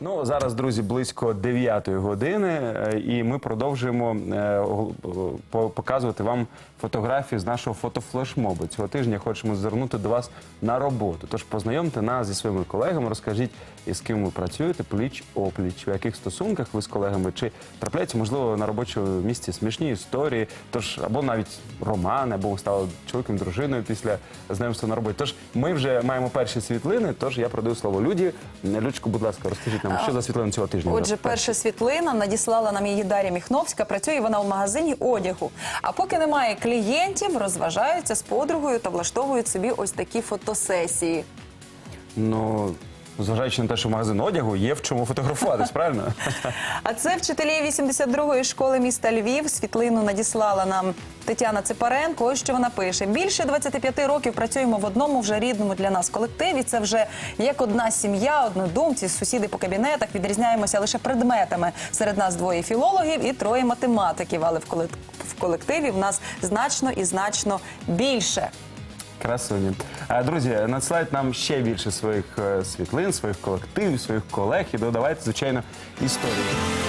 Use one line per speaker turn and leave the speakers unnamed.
Ну зараз, друзі, близько 9 години, е, і ми продовжуємо е, показувати вам фотографії з нашого фотофлешмобу. Цього тижня хочемо звернути до вас на роботу. Тож познайомте нас зі своїми колегами, розкажіть, із ким ви працюєте, пліч опліч, у яких стосунках ви з колегами, чи трапляються, можливо, на робочому місці смішні історії, тож або навіть романи, або ви стали чоловіком, дружиною після знайомства на роботі. Тож ми вже маємо перші світлини. Тож я продаю слово Люді. Людочку, будь ласка, розкажіть нам, що за світлини цього тижня.
Отже, перша світлина надіслала нам її Дар'я Міхновська. Працює вона в магазині одягу. А поки немає клієнтів, розважаються з подругою та влаштовують собі ось такі фотосесії.
Ну, зважаючи на те, що магазин одягу є в чому фотографуватись, правильно?
А це вчителі 82-ї школи міста Львів. Світлину надіслала нам Тетяна Ципаренко. Ось що вона пише: більше 25 років працюємо в одному вже рідному для нас колективі. Це вже як одна сім'я, однодумці, сусіди по кабінетах. Відрізняємося лише предметами. Серед нас двоє філологів і троє математиків. Але в колек- колективі в нас значно і значно більше.
Красуні. Е, Друзі, надсилайте нам ще більше своїх е, світлин, своїх колективів, своїх колег і додавайте, звичайно, історії.